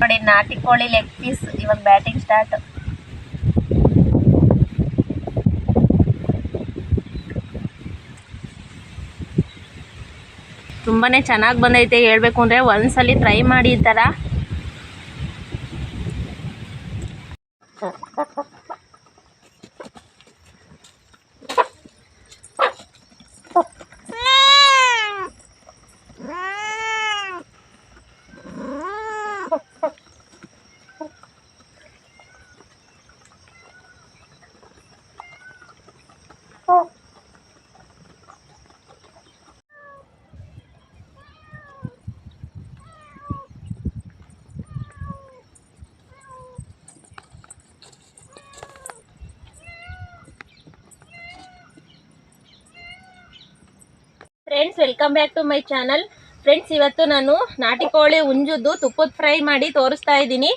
ನೋಡಿ, ನಾಟಿ ಕೋಳಿ ಲೆಗ್ ಪೀಸ್ ಇವಾಗ ಬ್ಯಾಟಿಂಗ್ ಸ್ಟಾರ್ಟ್ ತುಂಬಾನೇ ಚೆನ್ನಾಗಿ ಬಂದೈತೆ, ಹೇಳ್ಬೇಕು ಅಂದ್ರೆ ಒಂದ್ಸಲಿ ಟ್ರೈ ಮಾಡಿ ಈ ಥರ friends welcome back to my channel friends ಇವತ್ತು ನಾನು ನಾಟಿ ಕೋಳಿ ಹುಂಜದ್ದು ತುಪ್ಪದ ಫ್ರೈ ಮಾಡಿ ತೋರಿಸ್ತಾ ಇದ್ದೀನಿ.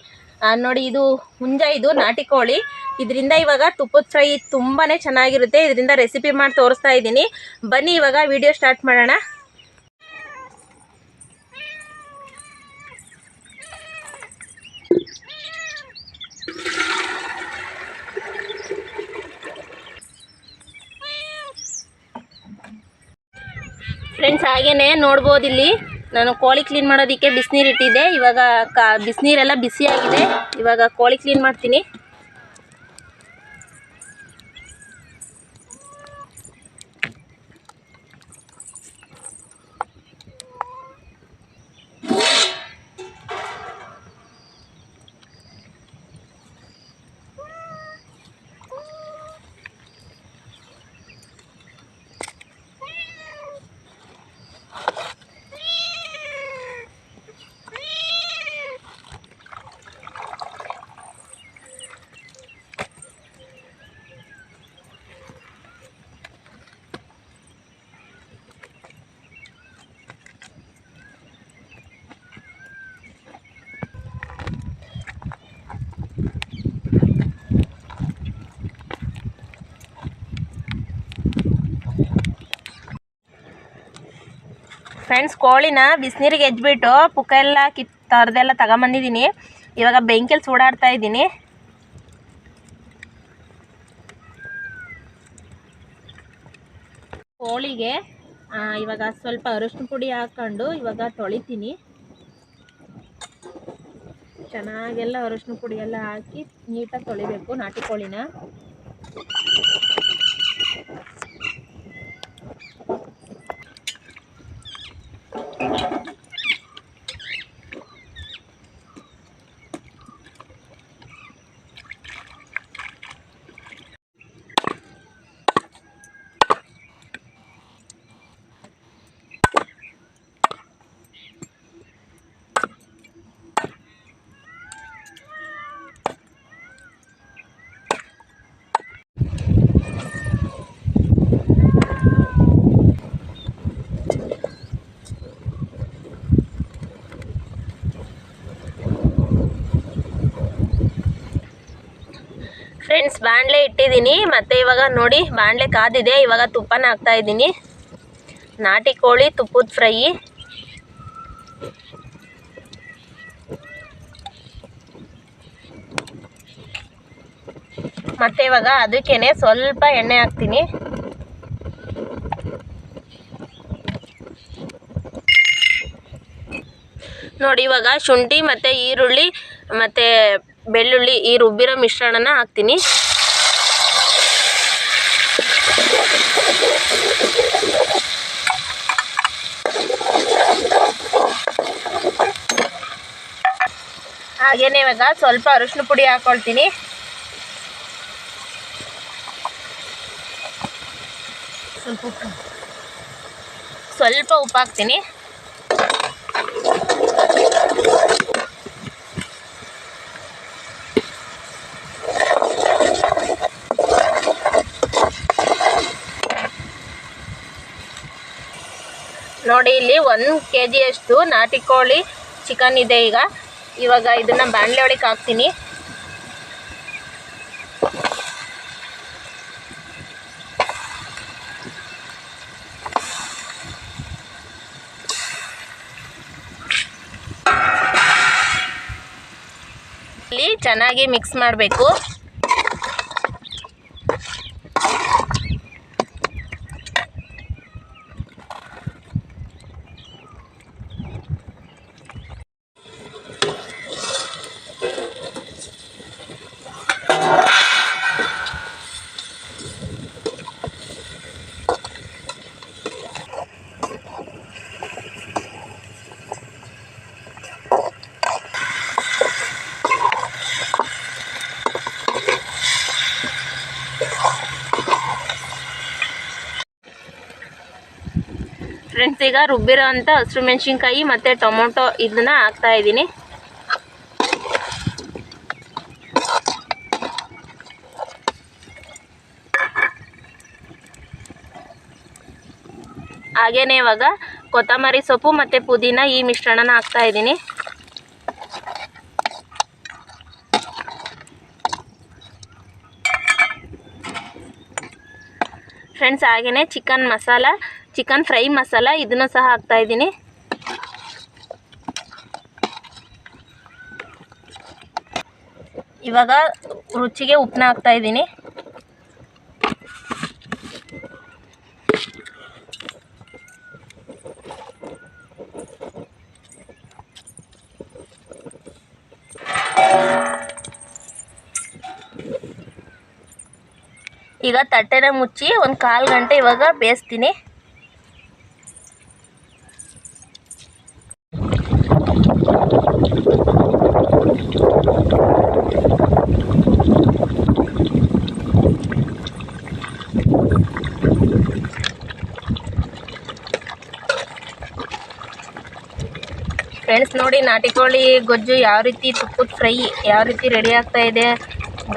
ನೋಡಿ, ಇದು ಹುಂಜ ಇದು ನಾಟಿ ಕೋಳಿ ಇದರಿಂದ ಇವಾಗ ತುಪ್ಪದ ಫ್ರೈ ತುಂಬಾ ಚೆನ್ನಾಗಿರುತ್ತೆ. ಇದರಿಂದ ರೆಸಿಪಿ ಮಾಡಿ ತೋರಿಸ್ತಾ ಇದ್ದೀನಿ. ಬನ್ನಿ, ಇವಾಗ ವಿಡಿಯೋ ಸ್ಟಾರ್ಟ್ ಮಾಡೋಣ. ಫ್ರೆಂಡ್ಸ್ ಹಾಗೇನೆ ನೋಡ್ಬೋದು ಇಲ್ಲಿ. ನಾನು ಕೋಳಿ ಕ್ಲೀನ್ ಮಾಡೋದಕ್ಕೆ ಬಿಸಿನೀರು ಇಟ್ಟಿದ್ದೆ. ಇವಾಗ ಕಾ ಬಿಸಿನೀರೆಲ್ಲ ಬಿಸಿಯಾಗಿದೆ. ಇವಾಗ ಕೋಳಿ ಕ್ಲೀನ್ ಮಾಡ್ತೀನಿ. ಫ್ರೆಂಡ್ಸ್ ಕೋಳಿನ ಬಿಸಿನೀರಿಗೆ ಎಜ್ಬಿಟ್ಟು ಪುಕ್ಕ ಎಲ್ಲ ಕಿತ್ತು ತರದೆಲ್ಲ ತಗೊಂಬಂದಿದ್ದೀನಿ. ಇವಾಗ ಬೆಂಕಿಲಿ ಸೂಡಾಡ್ತಾ ಇದ್ದೀನಿ. ಕೋಳಿಗೆ ಇವಾಗ ಸ್ವಲ್ಪ ಅರಿಶಿನ ಪುಡಿ ಹಾಕೊಂಡು ಇವಾಗ ತೊಳಿತೀನಿ. ಚೆನ್ನಾಗೆಲ್ಲ ಅರಿಶಿನ ಪುಡಿ ಎಲ್ಲ ಹಾಕಿ ನೀಟಾಗಿ ತೊಳಿಬೇಕು ನಾಟಿ ಕೋಳಿನ ಫ್ರೆಂಡ್ಸ್ ಬಾಣಲೆ ಇಟ್ಟಿದ್ದೀನಿ. ಮತ್ತೆ ಇವಾಗ ನೋಡಿ, ಬಾಣಲೆ ಕಾದಿದೆ. ಇವಾಗ ತುಪ್ಪನ ಹಾಕ್ತಾ ಇದ್ದೀನಿ. ನಾಟಿ ಕೋಳಿ, ತುಪ್ಪದ ಫ್ರೈ. ಮತ್ತೆ ಇವಾಗ ಅದಕ್ಕೇನೆ ಸ್ವಲ್ಪ ಎಣ್ಣೆ ಹಾಕ್ತೀನಿ. ನೋಡಿ, ಇವಾಗ ಶುಂಠಿ ಮತ್ತು ಈರುಳ್ಳಿ ಮತ್ತು ಬೆಳ್ಳುಳ್ಳಿ ಈ ರುಬ್ಬಿರೋ ಮಿಶ್ರಣನ ಹಾಕ್ತೀನಿ. ಹಾಗೇನೆ ಇವಾಗ ಸ್ವಲ್ಪ ಅರಿಶಿನ ಪುಡಿ ಹಾಕೊಳ್ತೀನಿ. ಸ್ವಲ್ಪ ಉಪ್ಪು. ಸ್ವಲ್ಪ ಉಪ್ಪು ಹಾಕ್ತೀನಿ. ನೋಡಿ ಇಲ್ಲಿ ಒಂದು ಕೆ ಜಿಯಷ್ಟು ನಾಟಿ ಕೋಳಿ ಚಿಕನ್ ಇದೆ ಈಗ. ಇವಾಗ ಇದನ್ನ ಬಾಣಲೆ ಒಳಗೆ ಹಾಕ್ತೀನಿ. ಚೆನ್ನಾಗಿ ಮಿಕ್ಸ್ ಮಾಡಬೇಕು. ಫ್ರೆಂಡ್ಸ್ ಈಗ ರುಬ್ಬಿರೋ ಅಂತ ಹಸಿರು ಮೆಣಸಿನ್ಕಾಯಿ ಮತ್ತು ಟೊಮೊಟೊ ಇದನ್ನ ಹಾಕ್ತಾ ಇದ್ದೀನಿ. ಹಾಗೇನೆ ಇವಾಗ ಕೊತ್ತಂಬರಿ ಸೊಪ್ಪು ಮತ್ತು ಪುದೀನ ಈ ಮಿಶ್ರಣನ ಹಾಕ್ತಾ ಇದ್ದೀನಿ. ಫ್ರೆಂಡ್ಸ್ ಹಾಗೆಯೇ chicken masala chicken fry masala ಇದನ್ನು ಸಹ ಹಾಕ್ತಾ ಇದ್ದೀನಿ. ಇವಾಗ ರುಚಿಗೆ ಉಪ್ಪನ್ನ ಹಾಕ್ತಾ ಇದ್ದೀನಿ. ಈಗ ತಟ್ಟೆನ ಮುಚ್ಚಿ ಒಂದು ಕಾಲು ಗಂಟೆ ಇವಾಗ ಬೇಯಿಸ್ತೀನಿ. ಫ್ರೆಂಡ್ಸ್ ನೋಡಿ, ನಾಟಿ ಕೋಳಿ, ಗೊಜ್ಜು ಯಾವ ರೀತಿ ತುಪ್ಪದ ಫ್ರೈ ಯಾವ ರೀತಿ ರೆಡಿ ಆಗ್ತಾ ಇದೆ.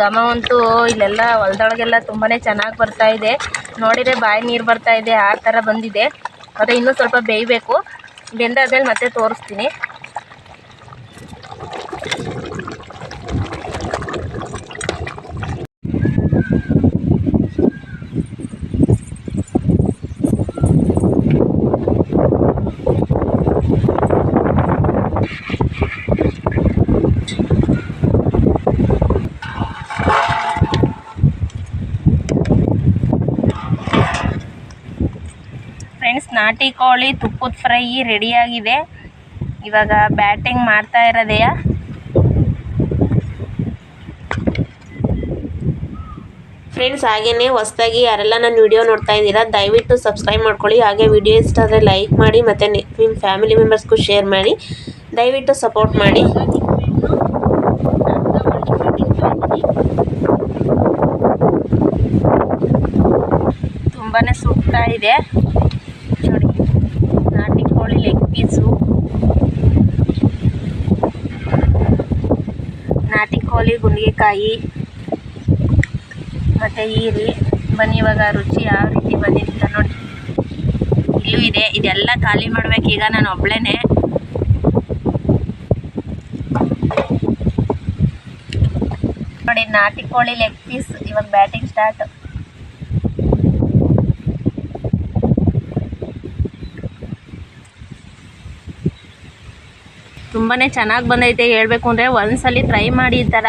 ಘಮ ಅಂತೂ ಇಲ್ಲೆಲ್ಲ ಹೊಲದೊಳಗೆಲ್ಲ ತುಂಬಾ ಚೆನ್ನಾಗಿ ಬರ್ತಾ ಇದೆ. ನೋಡಿದರೆ ಬಾಯಿ ನೀರು ಬರ್ತಾ ಇದೆ, ಆ ಥರ ಬಂದಿದೆ. ಆದರೆ ಇನ್ನೂ ಸ್ವಲ್ಪ ಬೇಯಬೇಕು. ಬೆಂದಾದ್ಮೇಲೆ ಮತ್ತೆ ತೋರಿಸ್ತೀನಿ ಫ್ರೆಂಡ್ಸ್ ನಾಟಿ ಕೋಳಿ, ತುಪ್ಪದ ಫ್ರೈ ರೆಡಿಯಾಗಿದೆ ಇವಾಗ ಬ್ಯಾಟಿಂಗ್ ಮಾಡ್ತಾ ಇರೋದೆಯಾ? ಫ್ರೆಂಡ್ಸ್ ಹಾಗೇನೆ ಹೊಸದಾಗಿ ಯಾರೆಲ್ಲ ನನ್ನ ವಿಡಿಯೋ ನೋಡ್ತಾ ಇದ್ದೀರಾ, ದಯವಿಟ್ಟು ಸಬ್ಸ್ಕ್ರೈಬ್ ಮಾಡ್ಕೊಳ್ಳಿ. ಹಾಗೆ ವಿಡಿಯೋ ಇಷ್ಟ ಆದರೆ ಲೈಕ್ ಮಾಡಿ, ಮತ್ತು ನಿಮ್ಮ ಫ್ಯಾಮಿಲಿ ಮೆಂಬರ್ಸ್ಗೂ ಶೇರ್ ಮಾಡಿ. ದಯವಿಟ್ಟು ಸಪೋರ್ಟ್ ಮಾಡಿ ತುಂಬಾ ಸೂಕ್ತ ಇದೆ ನೋಡಿ ನಾಟಿ ಕೋಳಿ ಲೆಗ್ ಪೀಸು ನಾಟಿ ಕೋಳಿ ಗುಂಡಿಗೆಕಾಯಿ ಮತ್ತು ಈರಿ ಬನ್ನಿ, ಇವಾಗ ರುಚಿ ಯಾವ ರೀತಿ ಬಂದಿದೆ ಅಂತ ನೋಡಿ. ಇಲ್ಲೂ ಇದೆ. ಇದೆಲ್ಲ ಖಾಲಿ ಮಾಡ್ಬೇಕೀಗ ನಾನು ಒಬ್ಳೇನೆ. ನೋಡಿ ನಾಟಿ ಕೋಳಿ ಲೆಗ್ ಪೀಸ್ ಇವಾಗ ಬ್ಯಾಟಿಂಗ್ ಸ್ಟಾರ್ಟ್ ತುಂಬಾ ಚೆನ್ನಾಗಿ ಬಂದೈತೆ. ಹೇಳಬೇಕು ಅಂದರೆ ಒಂದ್ಸಲಿ ಟ್ರೈ ಮಾಡಿ ಈ ಥರ